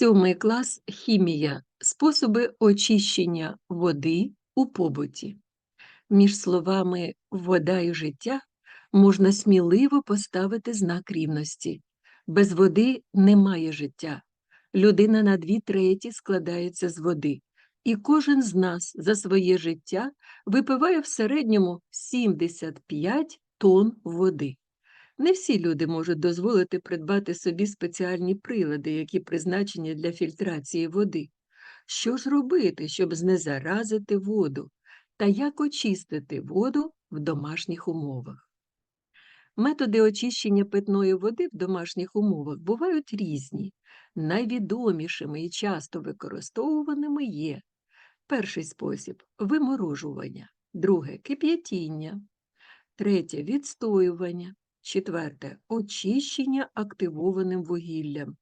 Сьомий клас хімія. Способи очищення води у побуті. Між словами вода і життя можна сміливо поставити знак рівності. Без води немає життя. Людина на дві треті складається з води, і кожен з нас за своє життя випиває в середньому 75 тонн води. Не всі люди можуть дозволити придбати собі спеціальні прилади, які призначені для фільтрації води. Що ж робити, щоб знезаразити воду, та як очистити воду в домашніх умовах? Методи очищення питної води в домашніх умовах бувають різні. Найвідомішими і часто використовуваними є перший спосіб виморожування, друге кип'ятіння, третє відстоювання, четверте очищення активованим вугіллям,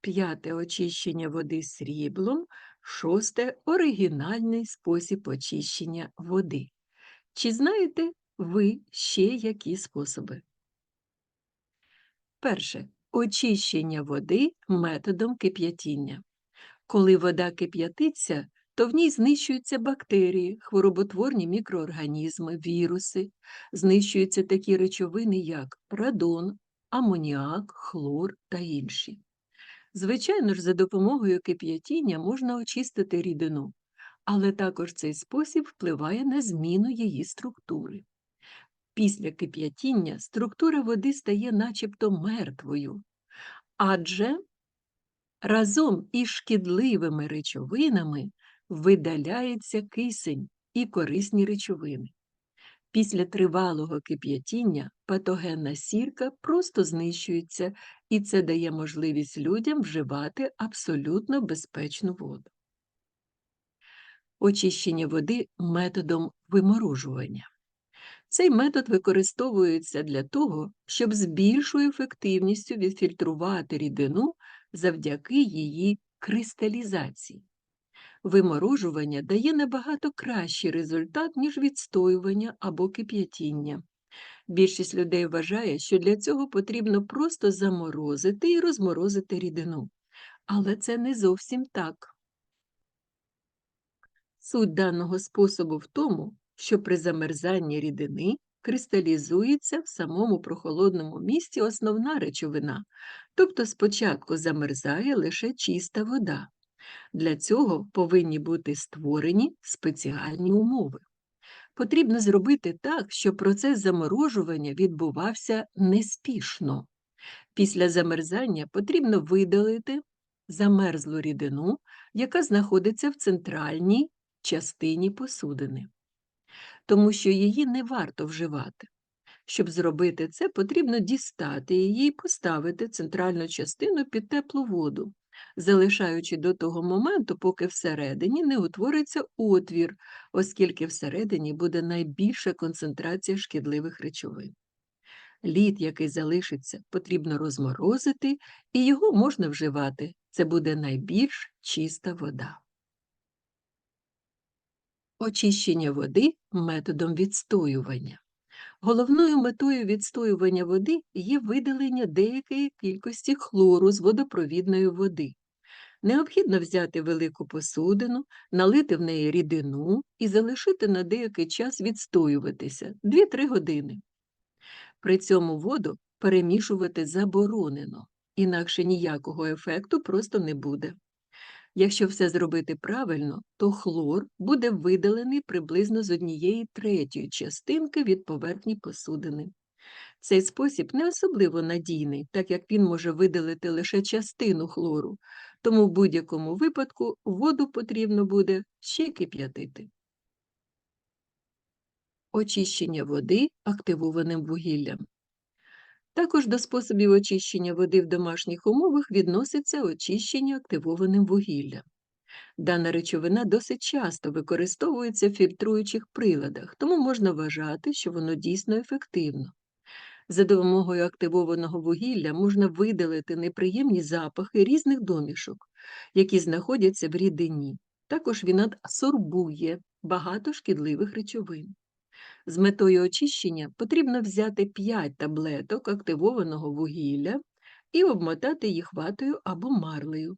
п'яте очищення води сріблом, шосте оригінальний спосіб очищення води. Чи знаєте ви ще які способи? Перше очищення води методом кип'ятіння. Коли вода кип'ятиться, то в ній знищуються бактерії, хвороботворні мікроорганізми, віруси, знищуються такі речовини, як радон, амоніак, хлор та інші. Звичайно ж, за допомогою кип'ятіння можна очистити рідину, але також цей спосіб впливає на зміну її структури. Після кип'ятіння структура води стає начебто мертвою, адже разом із шкідливими речовинами видаляється кисень і корисні речовини. Після тривалого кип'ятіння патогенна сірка просто знищується, і це дає можливість людям вживати абсолютно безпечну воду. Очищення води методом виморожування. Цей метод використовується для того, щоб з більшою ефективністю відфільтрувати рідину завдяки її кристалізації. Виморожування дає набагато кращий результат, ніж відстоювання або кип'ятіння. Більшість людей вважає, що для цього потрібно просто заморозити і розморозити рідину. Але це не зовсім так. Суть даного способу в тому, що при замерзанні рідини кристалізується в самому прохолодному місці основна речовина, тобто спочатку замерзає лише чиста вода. Для цього повинні бути створені спеціальні умови. Потрібно зробити так, щоб процес заморожування відбувався неспішно. Після замерзання потрібно видалити замерзлу рідину, яка знаходиться в центральній частині посудини, тому що її не варто вживати. Щоб зробити це, потрібно дістати її і поставити центральну частину під теплу воду, залишаючи до того моменту, поки всередині не утвориться отвір, оскільки всередині буде найбільша концентрація шкідливих речовин. Лід, який залишиться, потрібно розморозити, і його можна вживати. Це буде найбільш чиста вода. Очищення води методом відстоювання. Головною метою відстоювання води є видалення деякої кількості хлору з водопровідної води. Необхідно взяти велику посудину, налити в неї рідину і залишити на деякий час відстоюватися 2-3 години. При цьому воду перемішувати заборонено, інакше ніякого ефекту просто не буде. Якщо все зробити правильно, то хлор буде видалений приблизно з однієї третьої частинки від поверхні посудини. Цей спосіб не особливо надійний, так як він може видалити лише частину хлору, тому в будь-якому випадку воду потрібно буде ще кип'ятити. Очищення води активованим вугіллям. Також до способів очищення води в домашніх умовах відноситься очищення активованим вугіллям. Дана речовина досить часто використовується в фільтруючих приладах, тому можна вважати, що воно дійсно ефективно. За допомогою активованого вугілля можна видалити неприємні запахи різних домішок, які знаходяться в рідині. Також він адсорбує багато шкідливих речовин. З метою очищення потрібно взяти 5 таблеток активованого вугілля і обмотати їх ватою або марлею.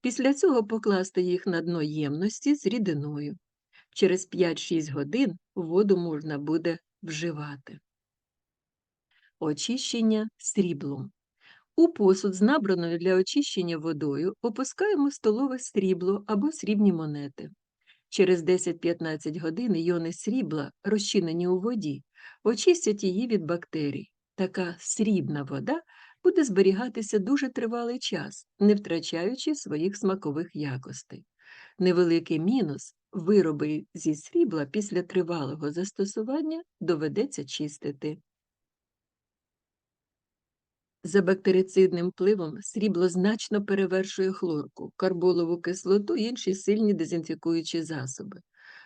Після цього покласти їх на дно ємності з рідиною. Через 5-6 годин воду можна буде вживати. Очищення сріблом. У посуд з набраною для очищення водою опускаємо столове срібло або срібні монети. Через 10-15 годин іони срібла, розчинені у воді, очистять її від бактерій. Така срібна вода буде зберігатися дуже тривалий час, не втрачаючи своїх смакових якостей. Невеликий мінус вироби зі срібла після тривалого застосування доведеться чистити. За бактерицидним впливом срібло значно перевершує хлорку, карболову кислоту і інші сильні дезінфікуючі засоби.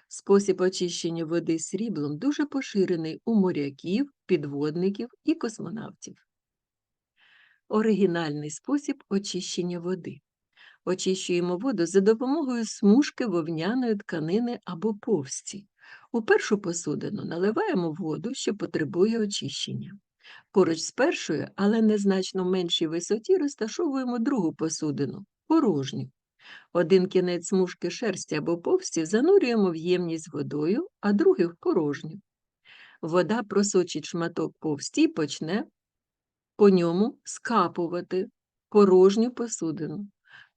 Спосіб очищення води сріблом дуже поширений у моряків, підводників і космонавтів. Оригінальний спосіб очищення води. Очищуємо воду за допомогою смужки вовняної тканини або повсті. У першу посудину наливаємо воду, що потребує очищення. Поруч з першою, але незначно меншій висоті розташовуємо другу посудину порожню. Один кінець смужки шерсті або повсті занурюємо в ємність водою, а другий в порожню. Вода просочить шматок повсті і почне по ньому скапувати порожню посудину.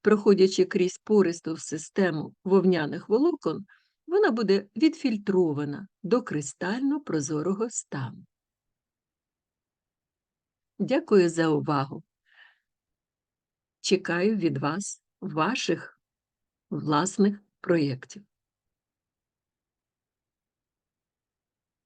Проходячи крізь пористу систему вовняних волокон, вона буде відфільтрована до кристально прозорого стану. Дякую за увагу. Чекаю від вас ваших власних проєктів.